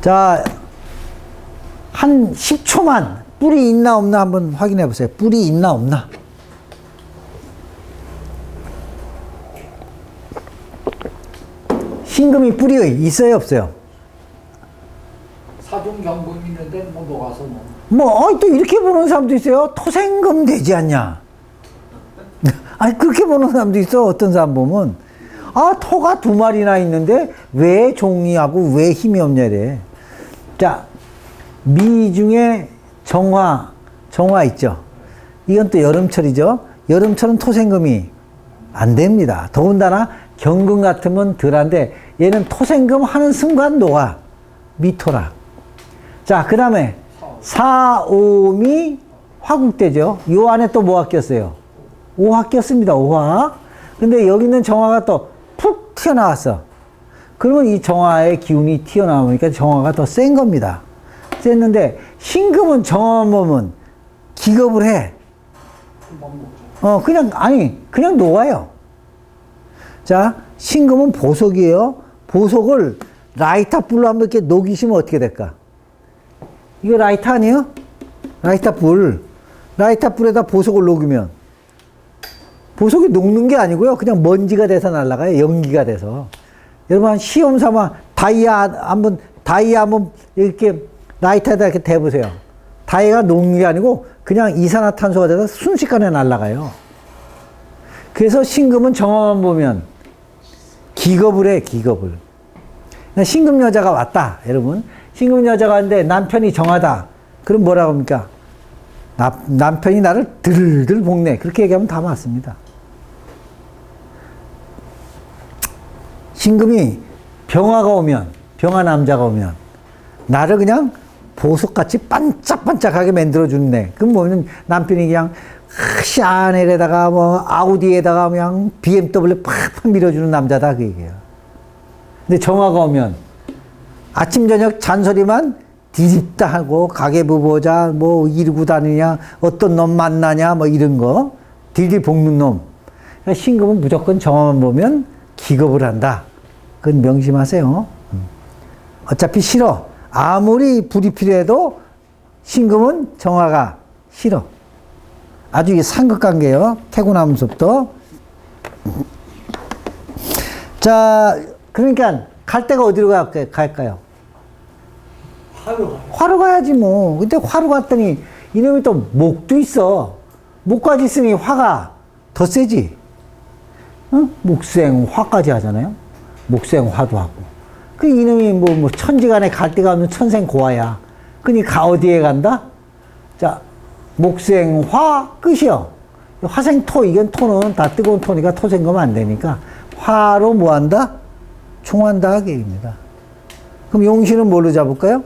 자, 한 10초만 뿔이 있나 없나 한번 확인해 보세요. 뿔이 있나 없나. 신금이 뿔이 있어요 없어요? 사중 경금 있는데 뭐 녹아서 뭐 뭐, 어, 또 이렇게 보는 사람도 있어요. 토생금 되지 않냐? 아니, 그렇게 보는 사람도 있어. 어떤 사람 보면. 아, 토가 두 마리나 있는데 왜 종이하고 왜 힘이 없냐 이래. 자, 미 중에 정화, 정화 있죠. 이건 또 여름철이죠. 여름철은 토생금이 안 됩니다. 더군다나 경금 같으면 덜한데 얘는 토생금 하는 순간 녹아. 미토라. 자, 그 다음에 사오미 화국대죠. 요 안에 또 뭐가 꼈어요? 오화 꼈습니다. 오화. 근데 여기 있는 정화가 또 푹 튀어나왔어. 그러면 이 정화의 기운이 튀어나오니까 정화가 더 센 겁니다. 셌는데 신금은 보면 기겁을 해. 어, 그냥, 아니, 그냥 녹아요. 자, 신금은 보석이에요. 보석을 라이터 불로 한번 이렇게 녹이시면 어떻게 될까? 이거 라이터 아니에요? 라이터 불. 라이터 불에다 보석을 녹이면 보석이 녹는 게 아니고요. 그냥 먼지가 돼서 날아가요. 연기가 돼서. 여러분, 한 시험 삼아 다이아 한번, 다이아 한번 이렇게 라이터에다 이렇게 대보세요. 다이아가 녹는 게 아니고 그냥 이산화탄소가 돼서 순식간에 날아가요. 그래서 신금은 정화만 보면 기겁을 해, 기겁을. 그러니까 신금 여자가 왔다, 여러분. 신금 여자가 왔는데 남편이 정하다. 그럼 뭐라고 합니까? 나, 남편이 나를 들들 볶네. 그렇게 얘기하면 다 맞습니다. 신금이 병화가 오면, 병화 남자가 오면, 나를 그냥 보석같이 반짝반짝하게 만들어주네. 그럼 뭐냐면 남편이 그냥 샤넬에다가 뭐 아우디에다가 그냥 BMW 팍팍 밀어주는 남자다 그 얘기예요. 근데 정화가 오면 아침 저녁 잔소리만 뒤집다 하고 가계부 보자 뭐 이러고 다니냐 어떤 놈 만나냐 뭐 이런 거 뒤집 볶는 놈 그러니까 신금은 무조건 정화만 보면 기겁을 한다 그건 명심하세요 음. 어차피 싫어 아무리 불이 필요해도 신금은 정화가 싫어 아주 이게 상극관계예요 태고나무숲도 자 그러니까 갈 데가 어디로 가- 갈까요? 하루 화로 가야지 뭐. 근데 화로 갔더니 이놈이 또 목도 있어. 목까지 있으니 화가 더 세지. 응? 목생 화까지 하잖아요. 목생 화도 하고. 그 이놈이 뭐, 뭐 천지간에 갈 데가 없는 천생 고아야. 그니까 어디에 간다? 자, 목생 화 끝이요. 화생 토 이건 토는 다 뜨거운 토니까 토생 거면 안 되니까 화로 뭐 한다? 총한다 그 얘기입니다. 그럼 용신은 뭘로 잡을까요?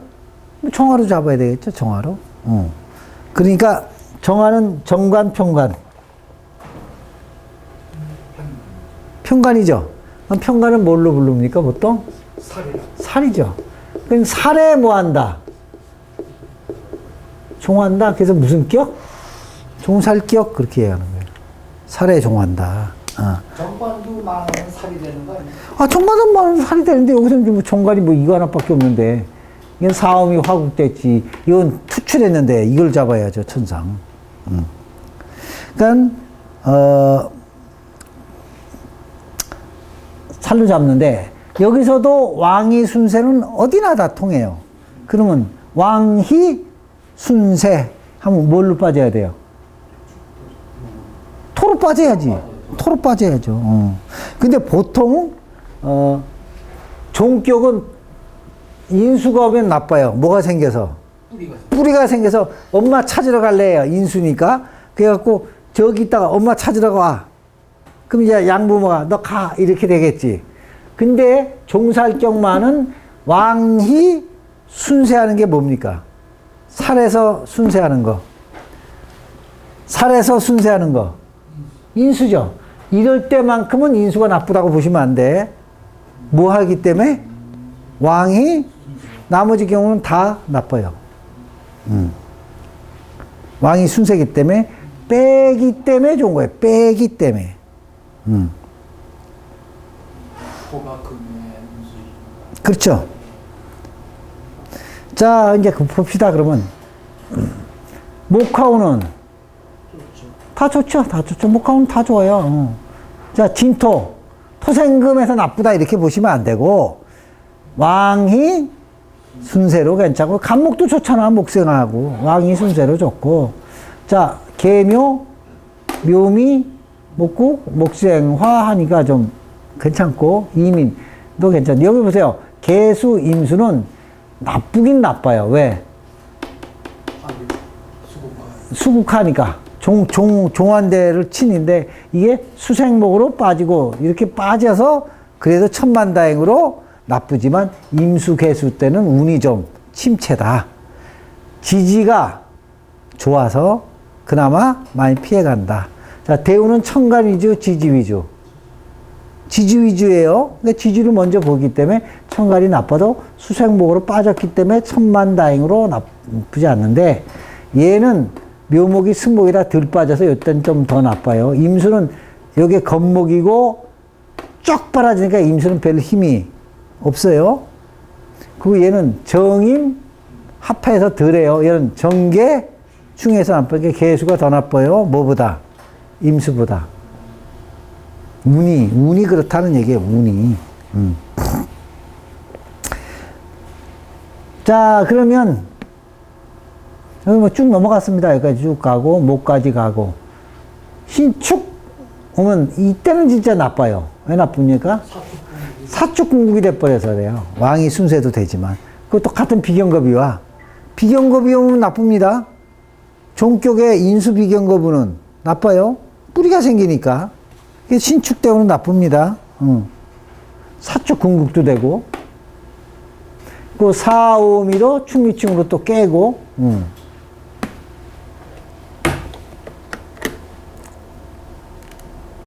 뭐 정화로 잡아야 되겠죠, 정화로. 어. 그러니까 정화는 정관, 평관. 평관이죠. 평관은 뭘로 부릅니까, 보통? 살이죠. 그럼 살에 뭐 한다? 종한다. 그래서 무슨 격? 종살격 그렇게 얘기하는 거예요. 살에 종한다. 어. 정관도 많으면 살이 되는 거 아니야? 아, 종관은 뭐 살이 되는데 여기서 뭐 종관이 뭐 이거 하나밖에 없는데 이건 사음이 화국됐지. 이건 투출했는데 이걸 잡아야죠 천상. 음. 그러니까 어, 살로 잡는데 여기서도 왕이 순세는 어디나 다 통해요. 그러면 왕희 순세 하면 뭘로 빠져야 돼요? 토로 빠져야지. 토로 빠져야죠. 어. 근데 보통 어, 종격은 인수가 오면 나빠요. 뭐가 생겨서? 뿌리가 뿌리가 생겨서 엄마 찾으러 갈래요. 인수니까. 그래갖고 저기 있다가 엄마 찾으러 와. 그럼 이제 양부모가 너 가. 이렇게 되겠지. 근데 종살격만은 왕희 순세하는 게 뭡니까? 살에서 순세하는 거. 살에서 순세하는 거. 인수죠. 이럴 때만큼은 인수가 나쁘다고 보시면 안 돼. 뭐 하기 때문에? 왕이 나머지 경우는 다 나빠요. 음. 왕이 순세기 때문에 빼기 때문에 좋은 거예요. 빼기 때문에. 음. 그렇죠. 자, 이제 그 봅시다, 그러면. 좋죠. 다 좋죠. 다 좋죠. 목화우는 다 좋아요. 어. 자, 진토. 토생금에서 나쁘다 이렇게 보시면 안 되고, 왕이 순세로 괜찮고, 간목도 좋잖아. 목생하고. 왕이 순세로 좋고. 자, 계묘, 묘미, 목국, 목생화 하니까 좀 괜찮고, 이민도 괜찮. 여기 보세요. 개수, 임수는 나쁘긴 나빠요. 왜? 수국하니까 종, 종, 종환대를 친인데 이게 수생목으로 빠지고 이렇게 빠져서 그래도 천만 다행으로 나쁘지만 임수 개수 때는 운이 좀 침체다. 지지가 좋아서 그나마 많이 피해간다. 자, 대우는 천간 위주, 지지 위주. 지지 위주예요. 그러니까 지지를 먼저 보기 때문에 천간이 나빠도 수생목으로 빠졌기 때문에 천만 다행으로 나쁘지 않는데 얘는 묘목이 승목이라 덜 빠져서 이땐 좀더 나빠요. 임수는 여기 건목이고 쫙 빨아지니까 임수는 별 힘이 없어요. 그리고 얘는 정임 합해서 덜해요. 얘는 정계 중에서 나쁘게 개수가 더 나빠요. 뭐보다? 임수보다. 운이, 운이 그렇다는 얘기예요, 운이. 음. 자, 그러면, 여기 뭐 쭉 넘어갔습니다. 여기까지 쭉 가고, 목까지 가고. 신축 오면, 이때는 진짜 나빠요. 왜 나쁩니까? 사투분이 사축 궁극이 돼버려서 그래요. 왕이 순세도 되지만. 그것도 같은 비경겁이와. 비경겁이 오면 나쁩니다. 종격의 인수 비경거부는 나빠요. 뿌리가 생기니까. 이게 신축 때문에 나쁩니다. 응. 사축 궁극도 되고. 그 사오미로 충미충으로 또 깨고. 응.